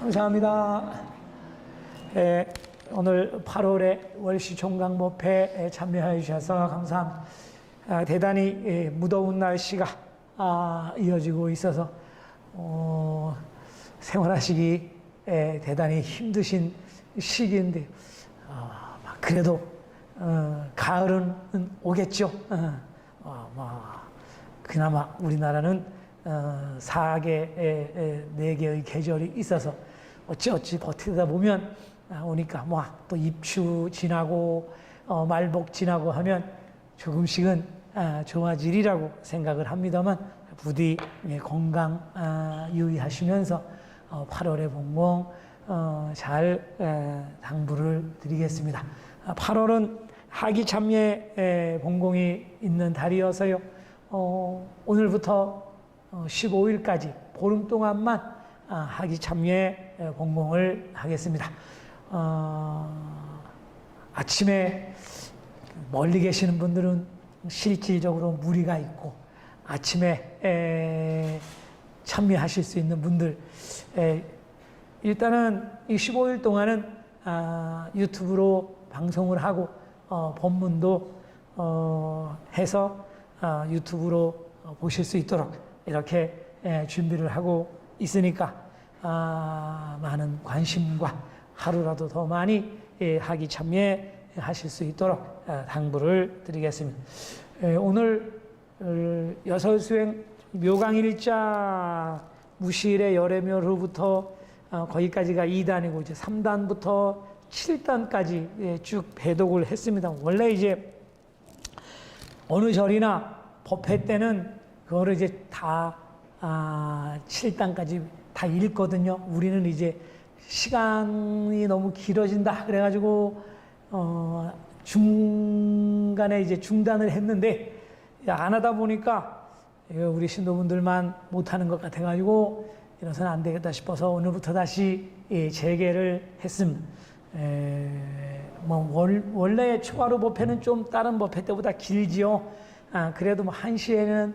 감사합니다. 예, 오늘 8월에 월시 종강법회에 참여해 주셔서 감사합니다. 아, 대단히 예, 무더운 날씨가 아, 이어지고 있어서 어, 생활하시기 예, 대단히 힘드신 시기인데 아, 막 그래도 어, 가을은 오겠죠. 어, 어, 뭐, 그나마 우리나라는 어, 4개, 네 개의 계절이 있어서 어찌 어찌 버티다 보면 아, 오니까 뭐 또 입추 지나고 어, 말복 지나고 하면 조금씩은 아, 좋아지리라고 생각을 합니다만 부디 예, 건강 아, 유의하시면서 어, 8월의 봉봉 어, 잘 에, 당부를 드리겠습니다. 아, 8월은 하기 참예 에, 봉공이 있는 달이어서요. 어, 오늘부터 어, 15일까지 보름 동안만 아, 하기 참예 에, 봉공을 하겠습니다. 어, 아침에 멀리 계시는 분들은 실질적으로 무리가 있고 아침에 에, 참여하실 수 있는 분들 에, 일단은 이 15일 동안은 아, 유튜브로 방송을 하고 어, 본문도 어, 해서 아, 유튜브로 어, 보실 수 있도록 이렇게 에, 준비를 하고 있으니까 아, 많은 관심과 하루라도 더 많이 예, 하기 참여하실 수 있도록 아, 당부를 드리겠습니다. 에, 오늘 어, 여설 수행 묘강 일자 무실의 열애묘 로부터 어, 거기까지가 2단이고 이제 3단부터 7단까지 예, 쭉 배독을 했습니다. 원래 이제 어느 절이나 법회 때는 그거를 이제 다 아, 7단까지 다 읽거든요. 우리는 이제 시간이 너무 길어진다 그래가지고 어, 중간에 이제 중단을 했는데 안 하다 보니까 우리 신도분들만 못하는 것 같아가지고 이래서는 안 되겠다 싶어서 오늘부터 다시 예, 재개를 했습니다. 에, 뭐 월, 원래 초하루 법회는 좀 다른 법회 때보다 길지요. 아, 그래도 뭐 1시에는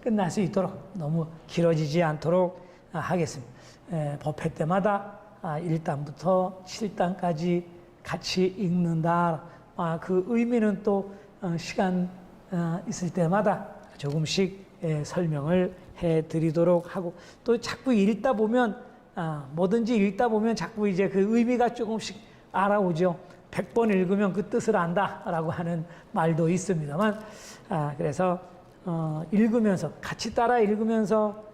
끝날 수 있도록 너무 길어지지 않도록 아, 하겠습니다. 에, 법회 때마다 아, 1단부터 7단까지 같이 읽는다. 아, 그 의미는 또 어, 시간 어, 있을 때마다 조금씩 예, 설명을 해 드리도록 하고 또 자꾸 읽다 보면 아, 뭐든지 읽다 보면 자꾸 이제 그 의미가 조금씩 알아오죠. 100번 읽으면 그 뜻을 안다라고 하는 말도 있습니다만 아, 그래서 어, 읽으면서 같이 따라 읽으면서 아,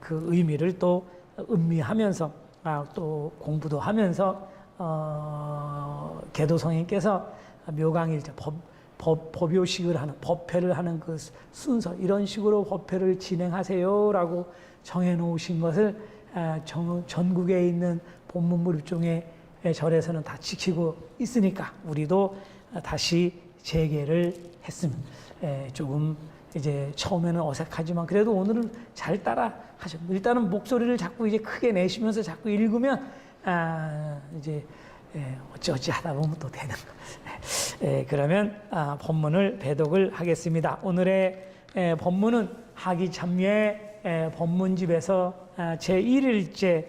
그 의미를 또 음미하면서 아, 또 공부도 하면서 어, 개도 성인께서 묘강일자 법, 법, 법요식을 하는 법회를 하는 그 순서 이런 식으로 법회를 진행하세요라고 정해놓으신 것을 아, 전, 전국에 있는 본문물 입종의 절에서는 다 지키고 있으니까 우리도 다시 재개를 했습니다. 에, 조금 이제 처음에는 어색하지만 그래도 오늘은 잘 따라 하죠. 일단은 목소리를 자꾸 이제 크게 내시면서 자꾸 읽으면 아, 이제 예, 어찌어찌 하다 보면 또 되는 거. 예, 그러면 아, 본문을 배독을 하겠습니다. 오늘의 예, 본문은 하기 참여의 예, 본문집에서 아, 제 1일째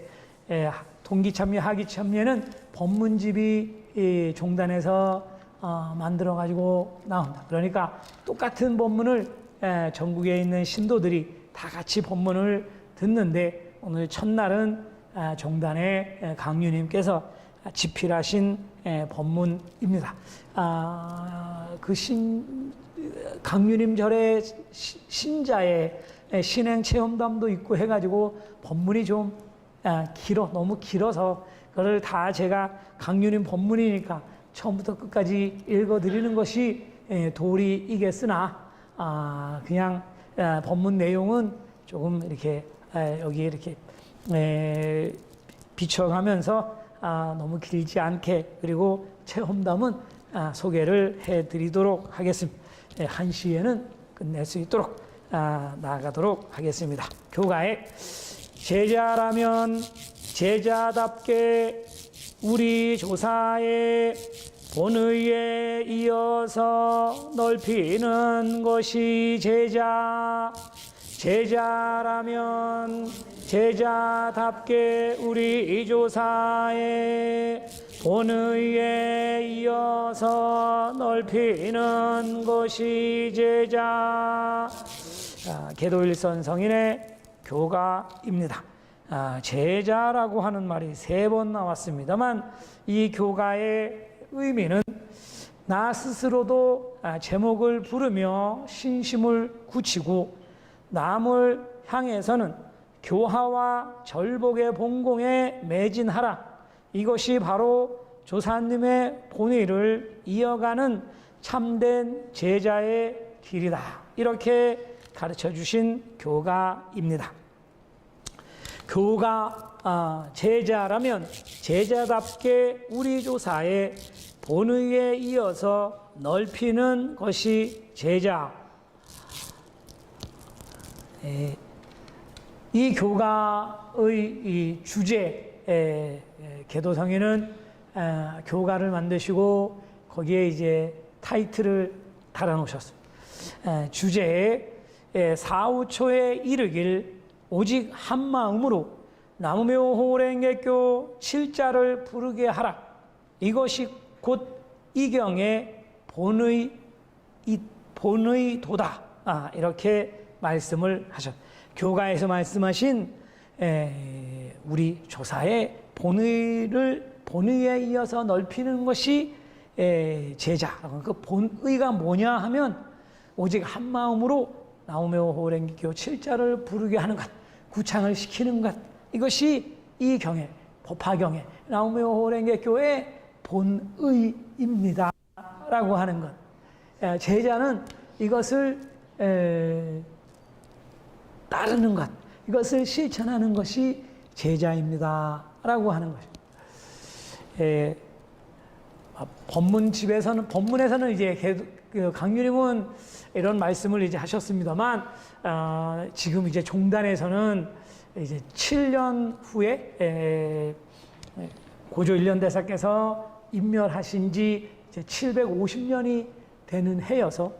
예, 동기 참여, 하기 참여는 본문집이 이 종단에서 어, 만들어 가지고 나온다. 그러니까 똑같은 본문을 에, 전국에 있는 신도들이 다 같이 본문을 듣는데 오늘 첫날은 아, 종단의 에, 강유님께서 집필하신 에, 본문입니다. 아, 그 신, 강유님 절의 시- 신자의 에, 신행 체험담도 있고 해가지고 본문이 좀 아, 길어 너무 길어서 그걸 다 제가 강유님 본문이니까 처음부터 끝까지 읽어드리는 것이 에, 도리이겠으나 아, 그냥 아, 본문 내용은 조금 이렇게 아, 여기 이렇게 에, 비춰가면서 아, 너무 길지 않게 그리고 체험담은 아, 소개를 해드리도록 하겠습니다. 예, 한 시에는 끝낼 수 있도록 아, 나아가도록 하겠습니다. 교가에 제자라면 제자답게 우리 조사의 본의에 이어서 넓히는 것이 제자 제자라면 제자답게 우리 조사의 본의에 이어서 넓히는 것이 제자 아, 계도일선 성인의 교가입니다. 아, 제자라고 하는 말이 세 번 나왔습니다만 이 교가의 의미는 나 스스로도 아, 제목을 부르며 신심을 굳히고 남을 향해서는 교화와 절복의 본공에 매진하라. 이것이 바로 조사님의 본의를 이어가는 참된 제자의 길이다. 이렇게 가르쳐 주신 교가입니다. 교가 아, 제자라면 제자답게 우리 조사의 본의에 이어서 넓히는 것이 제자. 에, 이 교가의 이 주제 개도성에는 아, 교가를 만드시고 거기에 이제 타이틀을 달아놓으셨습니다. 에, 주제에 에, 사우초에 이르길 오직 한 마음으로 나무묘 호랭개교 칠자를 부르게 하라. 이것이 곧 이경의 본의 이 본의 도다. 아, 이렇게 말씀을 하셨. 교가에서 말씀하신 에, 우리 조사의 본의를 본의에 이어서 넓히는 것이 에, 제자. 그 본의가 뭐냐 하면 오직 한 마음으로 나오며 호랭기교 칠자를 부르게 하는 것, 구창을 시키는 것. 이것이 이 경의 법화경의 나오며 호랭개교의 본의입니다. 라고 하는 것. 에, 제자는 이것을 에, 따르는 것, 이것을 실천하는 것이 제자입니다. 라고 하는 것입니다. 에, 아, 법문집에서는, 법문에서는 이제 개- 그 강유림은 이런 말씀을 이제 하셨습니다만, 아, 지금 이제 종단에서는 이제 7년 후에 에, 에, 고조 일련대사께서 인멸하신 지 이제 750년이 되는 해여서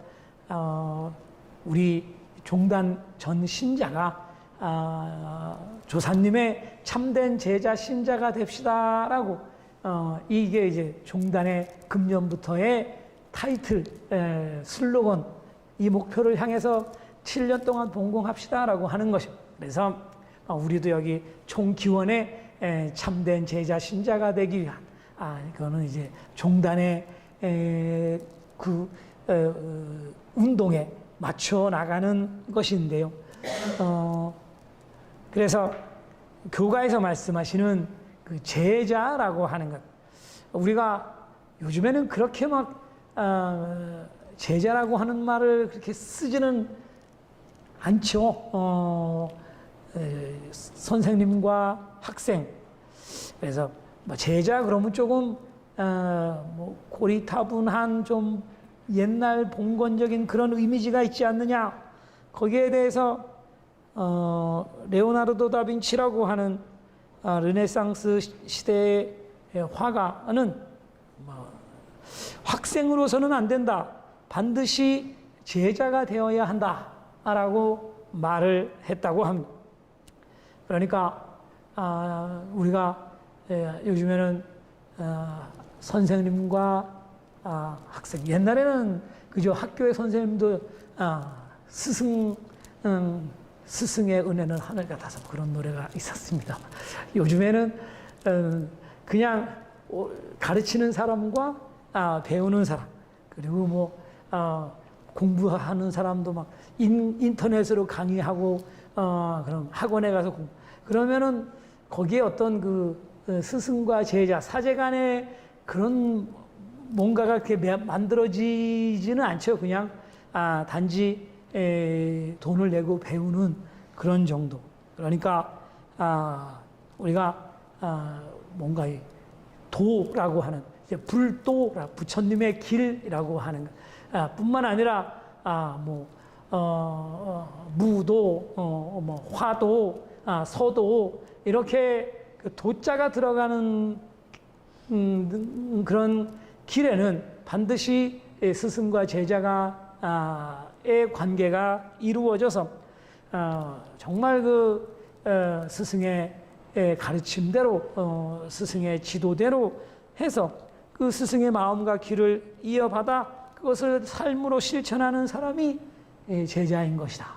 어, 우리 종단 전 신자가 아, 조사님의 참된 제자 신자가 됩시다라고 어, 이게 이제 종단의 금년부터의 타이틀 에, 슬로건 이 목표를 향해서 7년 동안 봉공합시다라고 하는 것입니다. 그래서 어, 우리도 여기 총기원의 에, 참된 제자 신자가 되기 위한 아 이거는 이제 종단의 에, 그 어, 어, 운동에 맞춰 나가는 것인데요. 어, 그래서 교가에서 말씀하시는 그 제자라고 하는 것 우리가 요즘에는 그렇게 막 어, 제자라고 하는 말을 그렇게 쓰지는 않죠. 어, 에, 선생님과 학생. 그래서 뭐 제자 그러면 조금 어, 뭐 고리타분한 좀 옛날 봉건적인 그런 이미지가 있지 않느냐. 거기에 대해서 어, 레오나르도 다빈치라고 하는 아, 르네상스 시- 시대의 화가는 뭐, 학생으로서는 안 된다. 반드시 제자가 되어야 한다라고 말을 했다고 합니다. 그러니까 아, 우리가 예, 요즘에는 아, 선생님과 아, 학생 옛날에는 그저 학교의 선생님도 아, 스승 음, 스승의 은혜는 하늘 같아서 그런 노래가 있었습니다. 요즘에는 음, 그냥 어, 가르치는 사람과 아, 배우는 사람 그리고 뭐 아, 공부하는 사람도 막 인, 인터넷으로 강의하고 어, 그럼 학원에 가서 공, 그러면은 거기에 어떤 그 어, 스승과 제자 사제 간의 그런 뭔가가 이렇게 매- 만들어지지는 않죠. 그냥 아, 단지 에, 돈을 내고 배우는 그런 정도. 그러니까 아, 우리가 아, 뭔가 이 도라고 하는 이제 불도 부처님의 길이라고 하는 것. 아, 뿐만 아니라 아 뭐 어, 어, 무도 어, 뭐 화도 아, 서도 이렇게 그 도자가 들어가는 음, 그런 길에는 반드시 스승과 제자가 아, 의 관계가 이루어져서 어, 정말 그 어, 스승의 에, 가르침대로 어, 스승의 지도대로 해서 그 스승의 마음과 길을 이어받아 그것을 삶으로 실천하는 사람이 예, 제자인 것이다.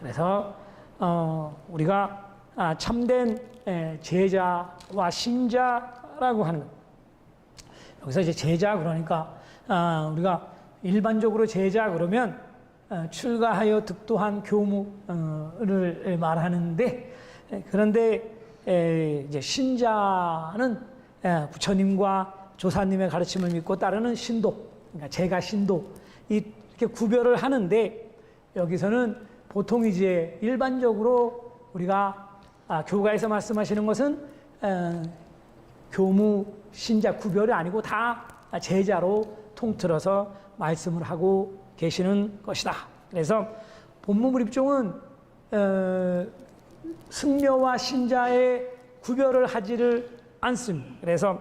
그래서 어, 우리가 아, 참된 에, 제자와 신자라고 하는 것. 여기서 이제 제자 그러니까 아, 우리가 일반적으로 제자 그러면 어, 출가하여 득도한 교무를 말하는데 에, 그런데 에, 이제 신자는 에, 부처님과 조사님의 가르침을 믿고 따르는 신도, 그러니까 제가 신도 이렇게 구별을 하는데 여기서는 보통 이제 일반적으로 우리가 아, 교가에서 말씀하시는 것은 에, 교무 신자 구별이 아니고 다 제자로 통틀어서 말씀을 하고 계시는 것이다. 그래서 본문불입종은 어, 승려와 신자의 구별을 하지를 않습니다. 그래서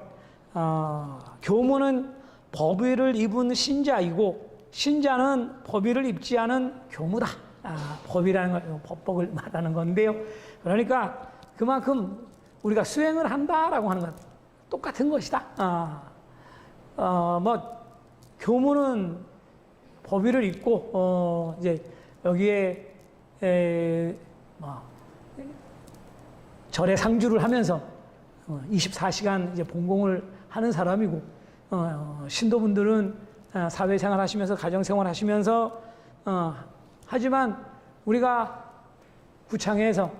어, 교무는 법위를 입은 신자이고 신자는 법위를 입지 않은 교무다. 아, 법이라는 걸 법복을 말하는 건데요. 그러니까 그만큼 우리가 수행을 한다라고 하는 건 똑같은 것이다. 아, 어, 뭐 교무는 법위를 입고 어, 이제 여기에 에, 뭐 절에 상주를 하면서 어, 24시간 이제 본공을 하는 사람이고 어, 신도분들은 어, 사회생활 하시면서 가정생활 하시면서 어, 하지만 우리가 구창에서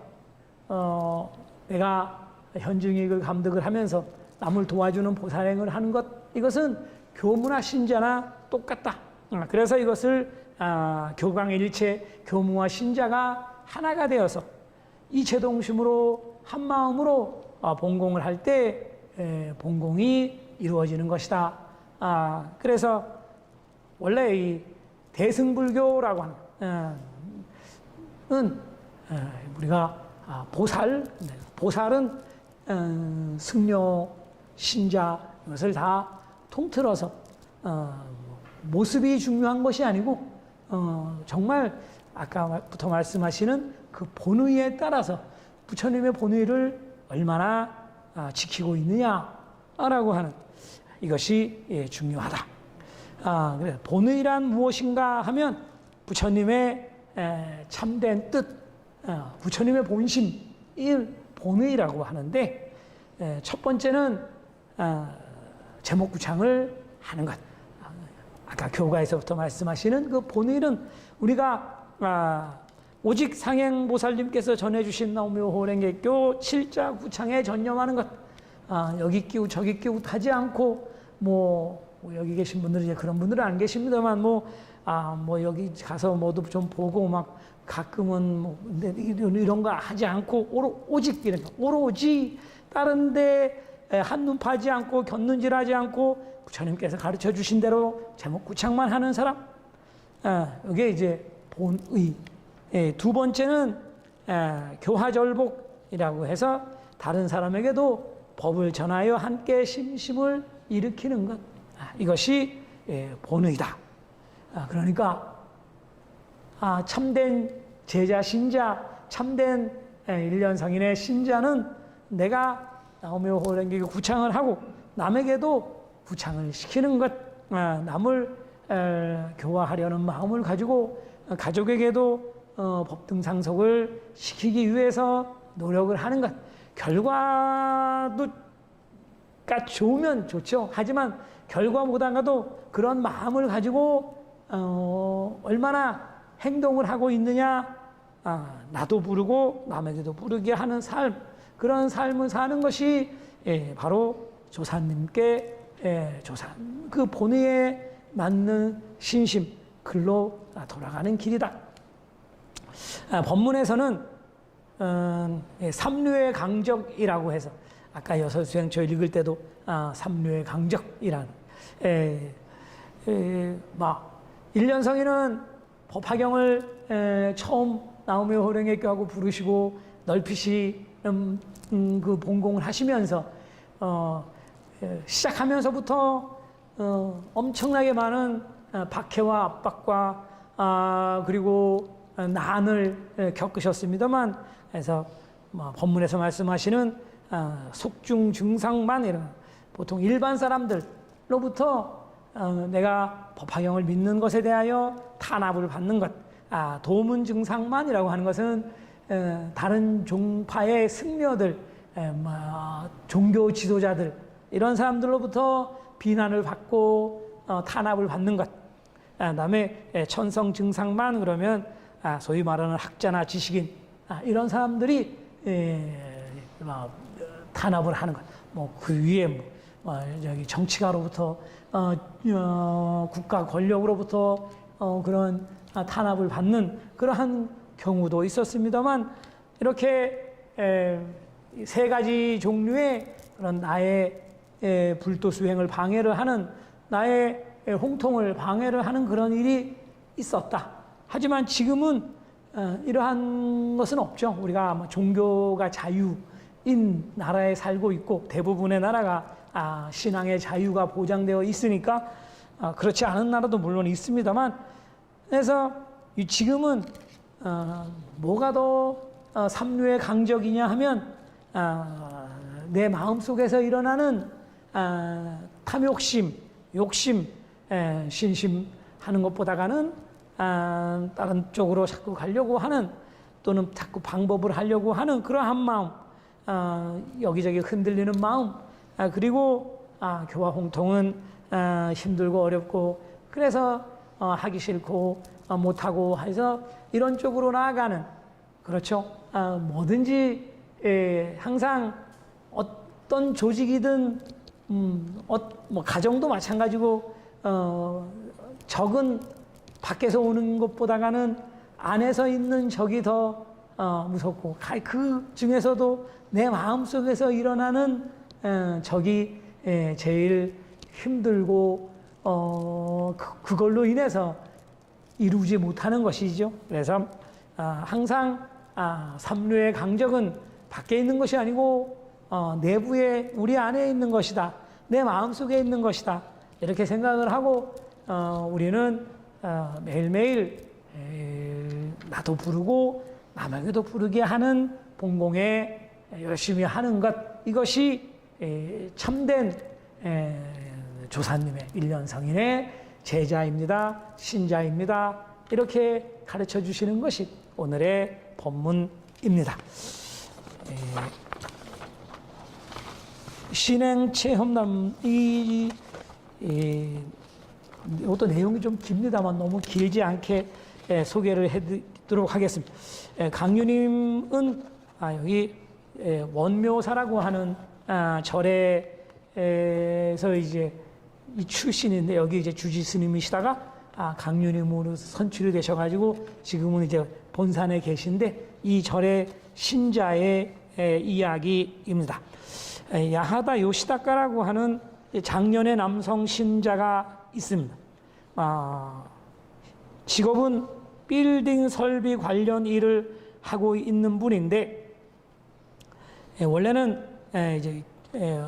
어, 내가 현중이익을 감득을 하면서 남을 도와주는 보살행을 하는 것 이것은 교무나 신자나 똑같다. 어, 그래서 이것을 아, 교광일체 교무와 신자가 하나가 되어서 이체동심으로 한 마음으로 아, 본공을 할 때 본공이 이루어지는 것이다. 아, 그래서 원래 이 대승불교라고 하는 어, 은 어, 우리가 아, 보살, 네, 보살은 어, 승려, 신자 이것을 다 통틀어서 어, 모습이 중요한 것이 아니고 어, 정말 아까부터 말씀하시는 그 본의에 따라서 부처님의 본의를 얼마나 아, 지키고 있느냐라고 하는 이것이 예, 중요하다. 아, 본의란 무엇인가 하면 부처님의 에, 참된 뜻, 어, 부처님의 본심, 이 본의라고 하는데 에, 첫 번째는 아, 제목구창을 하는 것. 아, 아까 교가에서부터 말씀하시는 그 본의는 우리가 아, 오직 상행보살님께서 전해주신 나오묘호랭개교 칠자 구창에 전념하는 것. 아, 여기 끼우 저기 끼우 하지 않고 뭐, 뭐 여기 계신 분들은 이제 그런 분들은 안 계십니다만 뭐 아, 뭐 여기 가서 뭐도 좀 보고 막 가끔은 뭐 근데 이런, 거 하지 않고 오로, 오직 이런 거. 오로지 다른데 한눈 파지 않고 곁눈질하지 않고 부처님께서 가르쳐 주신 대로 제목 구창만 하는 사람. 아, 이게 이제 본의. 예, 두 번째는 아, 교화절복이라고 해서 다른 사람에게도 법을 전하여 함께 심심을 일으키는 것 아, 이것이 예, 본의다. 아, 그러니까 아, 참된 제자 신자 참된 예, 일련성인의 신자는 내가 나오며 호랭기 구창을 하고 남에게도 구창을 시키는 것 아, 남을 에, 교화하려는 마음을 가지고 어, 가족에게도 어, 법등 상속을 시키기 위해서 노력을 하는 것 결과도 가 좋으면 좋죠. 하지만 결과보다가도 그런 마음을 가지고 어, 얼마나 행동을 하고 있느냐 아, 나도 부르고 남에게도 부르게 하는 삶 그런 삶을 사는 것이 예, 바로 조사님께 예, 조사 그 본의에 맞는 신심 글로 돌아가는 길이다. 아, 법문에서는 음, 예, 삼류의 강적이라고 해서 아까 여설수행 저 읽을 때도 아, 삼류의 강적이라는 에, 에, 막 일년성이는 법화경을 에, 처음 나오며 호령의 교하고 부르시고 넓히시 음, 음, 그 본공을 하시면서 어, 에, 시작하면서부터 어, 엄청나게 많은 어, 박해와 압박과 아, 그리고 어, 난을 에, 겪으셨습니다만 그래서 뭐 법문에서 말씀하시는 어, 속중 증상만 이런 보통 일반 사람들로부터 어, 내가 법화경을 믿는 것에 대하여 탄압을 받는 것, 아, 도문 증상만이라고 하는 것은 에, 다른 종파의 승려들, 에, 뭐, 종교 지도자들 이런 사람들로부터 비난을 받고 어, 탄압을 받는 것. 아, 그다음에 에, 천성 증상만 그러면 아, 소위 말하는 학자나 지식인 아, 이런 사람들이 에, 뭐, 어, 탄압을 하는 것. 뭐그 위에 뭐, 어, 저기 정치가로부터 어, 어, 국가 권력으로부터 어, 그런 아, 탄압을 받는 그러한 경우도 있었습니다만 이렇게 에, 이세 가지 종류의 그런 나의 에, 불도 수행을 방해를 하는 나의 에, 홍통을 방해를 하는 그런 일이 있었다. 하지만 지금은 어, 이러한 것은 없죠. 우리가 뭐 종교가 자유인 나라에 살고 있고 대부분의 나라가 아, 신앙의 자유가 보장되어 있으니까 아, 그렇지 않은 나라도 물론 있습니다만 그래서 이 지금은 어, 뭐가 더 어, 삼류의 강적이냐 하면 아, 내 마음 속에서 일어나는 아, 탐욕심, 욕심, 에, 신심하는 것보다가는 아, 다른 쪽으로 자꾸 가려고 하는 또는 자꾸 방법을 하려고 하는 그러한 마음, 아, 여기저기 흔들리는 마음, 아, 그리고 아, 교화 홍통은 아, 힘들고 어렵고 그래서 어, 하기 싫고 어, 못하고 해서 이런 쪽으로 나아가는 그렇죠. 아, 뭐든지 에, 항상 어떤 조직이든 음, 어, 뭐 가정도 마찬가지고 어, 적은 밖에서 오는 것보다가는 안에서 있는 적이 더 어, 무섭고 가- 그 중에서도 내 마음 속에서 일어나는 어, 적이 예, 제일 힘들고 어, 그, 그걸로 인해서 이루지 못하는 것이죠. 그래서 아, 항상 아, 삼류의 강적은 밖에 있는 것이 아니고 어, 내부에 우리 안에 있는 것이다. 내 마음 속에 있는 것이다. 이렇게 생각을 하고 어, 우리는 어, 매일매일 에, 나도 부르고 남에게도 부르게 하는 본공에 열심히 하는 것 이것이 에, 참된 에, 조사님의 일년성인의 제자입니다. 신자입니다. 이렇게 가르쳐 주시는 것이 오늘의 법문입니다. 에, 신행 체험남 이, 이 이것도 내용이 좀 깁니다만 너무 길지 않게 에, 소개를 해드리도록 하겠습니다. 에, 강유님은 아, 여기 에, 원묘사라고 하는 아, 절에서 이제 이 출신인데 여기 이제 주지 스님이시다가 아, 강유님으로 선출이 되셔가지고 지금은 이제 본산에 계신데 이 절의 신자의 에, 이야기입니다. 에, 야하다 요시다카라고 하는 작년의 남성 신자가 있습니다. 아, 직업은 빌딩 설비 관련 일을 하고 있는 분인데 에, 원래는 에, 이제 에, 에, 에,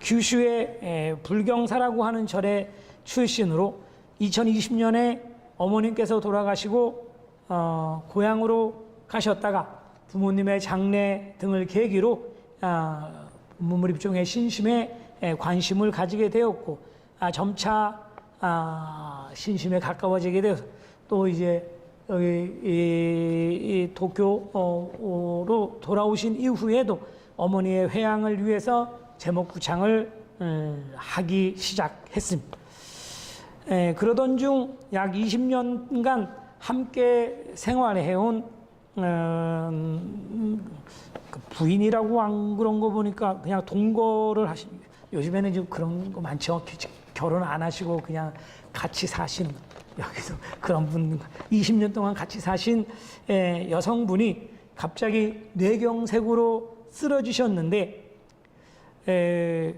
규슈의 에, 불경사라고 하는 절의 출신으로 2020년에 어머님께서 돌아가시고 어, 고향으로 가셨다가 부모님의 장례 등을 계기로 아, 문무립종의 신심에 에, 관심을 가지게 되었고 아, 점차 아, 신심에 가까워지게 되어서 또 이제 여기 이, 이 도쿄로 돌아오신 이후에도 어머니의 회양을 위해서 제목구창을 음, 하기 시작했습니다. 에, 그러던 중 약 20년간 함께 생활해온 음, 그 부인이라고 안 그런 거 보니까 그냥 동거를 하시. 요즘에는 좀 그런 거 많죠. 기- 결혼 안 하시고 그냥 같이 사신 여기서 그런 분 20년 동안 같이 사신 에, 여성분이 갑자기 뇌경색으로 쓰러지셨는데 에,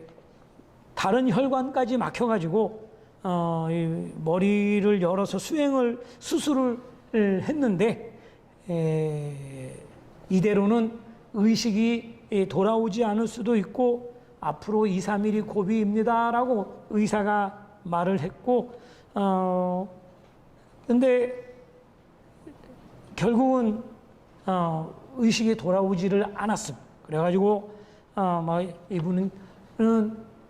다른 혈관까지 막혀가지고 어, 이 머리를 열어서 수행을 수술을 했는데 에, 이대로는 의식이 예, 돌아오지 않을 수도 있고 앞으로 2, 3일이 고비입니다라고 의사가 말을 했고 어 근데 결국은 어, 의식이 돌아오지를 않았음. 그래가지고 어, 뭐 이분은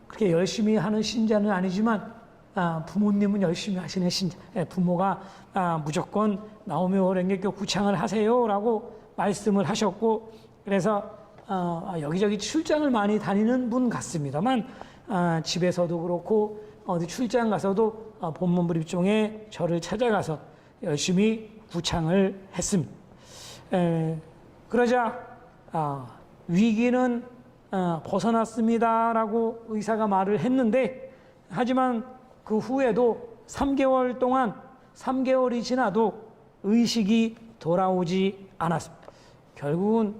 그렇게 열심히 하는 신자는 아니지만 아, 부모님은 열심히 하시는 신자. 예, 부모가 아, 무조건 나오며 랭개교 구창을 하세요라고 말씀을 하셨고 그래서 어, 아, 여기저기 출장을 많이 다니는 분 같습니다만 아, 집에서도 그렇고 어디 출장 가서도 어, 본문 불입종에 저를 찾아가서 열심히 구창을 했습니다. 에, 그러자 아, 위기는 어, 벗어났습니다라고 의사가 말을 했는데 하지만 그 후에도 3개월 동안 3개월이 지나도 의식이 돌아오지 않았습니다. 결국은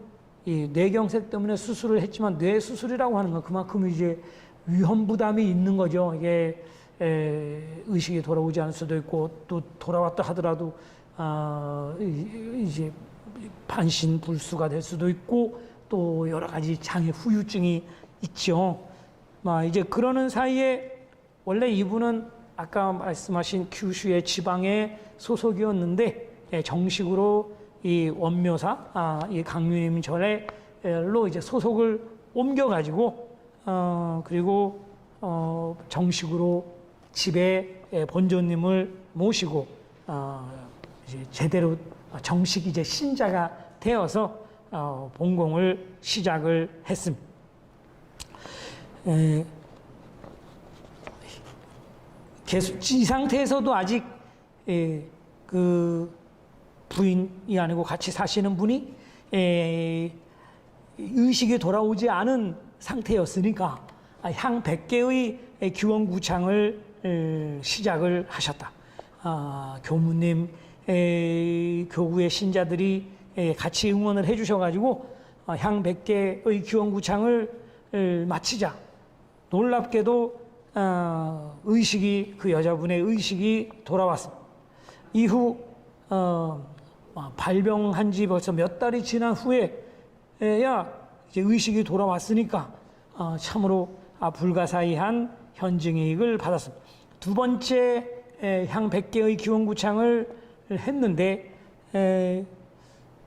이 뇌경색 때문에 수술을 했지만 뇌 수술이라고 하는 건 그만큼 이제 위험 부담이 있는 거죠. 이게 에, 의식이 돌아오지 않을 수도 있고 또 돌아왔다 하더라도 아, 이- 이제 반신불수가 될 수도 있고 또 여러 가지 장애 후유증이 있죠. 막 이제 그러는 사이에 원래 이분은 아까 말씀하신 큐슈의 지방의 소속이었는데 예, 정식으로 이 원묘사, 아, 이 강유님 절에로 이제 소속을 옮겨가지고 어, 그리고 어, 정식으로 집에 예, 본조님을 모시고 어, 이제 제대로 정식 이제 신자가 되어서 어, 본공을 시작을 했습니다. 에, 계속 이 상태에서도 아직 에, 그 부인이 아니고 같이 사시는 분이 에, 의식이 돌아오지 않은 상태였으니까 아, 향 100개의 기원 구창을 에, 시작을 하셨다. 아, 교무님, 에, 교구의 신자들이 에, 같이 응원을 해주셔가지고 아, 향 100개의 기원 구창을 에, 마치자 놀랍게도 어, 의식이 그 여자분의 의식이 돌아왔습니다. 이후 어, 아, 발병한 지 벌써 몇 달이 지난 후에야 이제 의식이 돌아왔으니까 어, 참으로 아, 불가사의한 현증이익을 받았습니다. 두 번째 에, 향 100개의 기원구창을 했는데 에,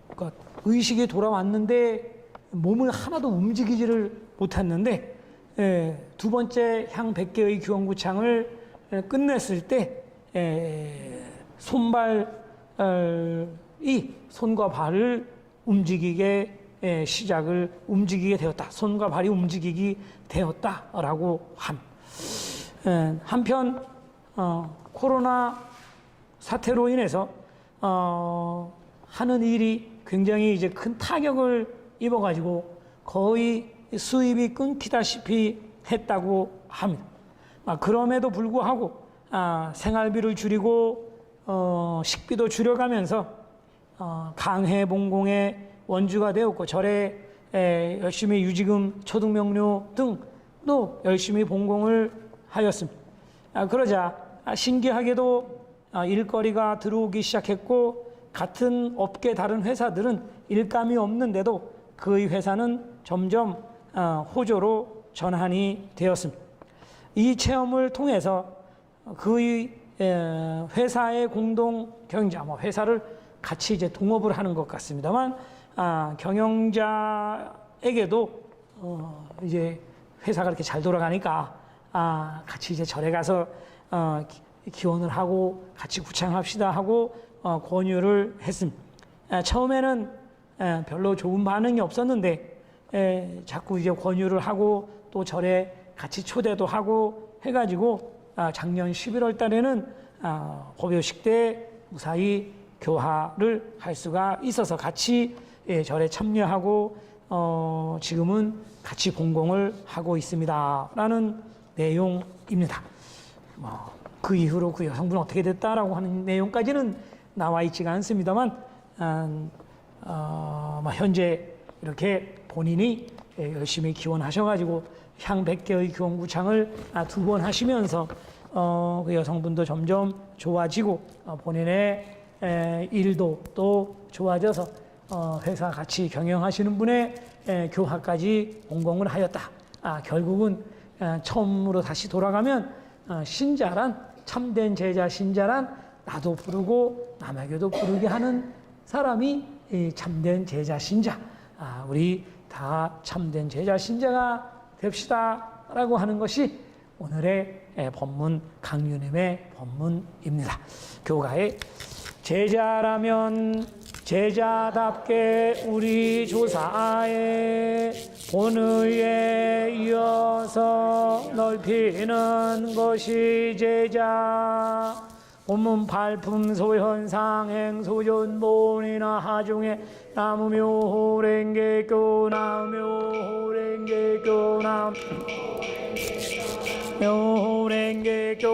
그러니까 의식이 돌아왔는데 몸을 하나도 움직이지를 못했는데 에, 두 번째 향 100개의 기원구창을 에, 끝냈을 때 에, 손발 이 손과 발을 움직이게 에, 시작을 움직이게 되었다. 손과 발이 움직이기 되었다라고 함. 에, 한편 어, 코로나 사태로 인해서 어, 하는 일이 굉장히 이제 큰 타격을 입어가지고 거의 수입이 끊기다시피 했다고 합니다. 아, 그럼에도 불구하고 아, 생활비를 줄이고 어, 식비도 줄여가면서 어, 강해 봉공의 원주가 되었고 절에 에, 열심히 유지금, 초등명료 등도 열심히 봉공을 하였습니다. 아, 그러자 아, 신기하게도 아, 일거리가 들어오기 시작했고 같은 업계 다른 회사들은 일감이 없는데도 그의 회사는 점점 아, 호조로 전환이 되었습니다. 이 체험을 통해서 그의 에, 회사의 공동 경영자, 뭐 회사를 같이 이제 동업을 하는 것 같습니다만 아, 경영자에게도 어, 이제 회사가 이렇게 잘 돌아가니까 아, 같이 이제 절에 가서 어, 기- 기원을 하고 같이 구창합시다 하고 어, 권유를 했습니다. 아, 처음에는 에, 별로 좋은 반응이 없었는데 에, 자꾸 이제 권유를 하고 또 절에 같이 초대도 하고 해가지고 아, 작년 11월 달에는 아, 법요식 때 무사히 교화를 할 수가 있어서 같이 예, 절에 참여하고 어, 지금은 같이 공공을 하고 있습니다라는 내용입니다. 뭐, 그 이후로 그 여성분은 어떻게 됐다라고 하는 내용까지는 나와 있지가 않습니다만 음, 어, 뭐 현재 이렇게 본인이 예, 열심히 기원하셔가지고 향 100개의 기원구창을 아, 두번 하시면서 어, 그 여성분도 점점 좋아지고 어, 본인의 에, 일도 또 좋아져서 어, 회사 같이 경영하시는 분의 에, 교화까지 공공을 하였다. 아, 결국은 아, 처음으로 다시 돌아가면 어, 신자란 참된 제자 신자란 나도 부르고 남에게도 부르게 하는 사람이 이 참된 제자 신자, 아, 우리 다 참된 제자 신자가 됩시다라고 하는 것이 오늘의 예, 본문 강유님의 본문입니다. 교가의 제자라면 제자답게 우리 조사의 본의에 이어서 넓히는 것이 제자. 본문 발품 소현 상 행소전 본이나 하중에 나무묘 호랭개 교 나무묘 호랭개 교 나무묘 호랭개 교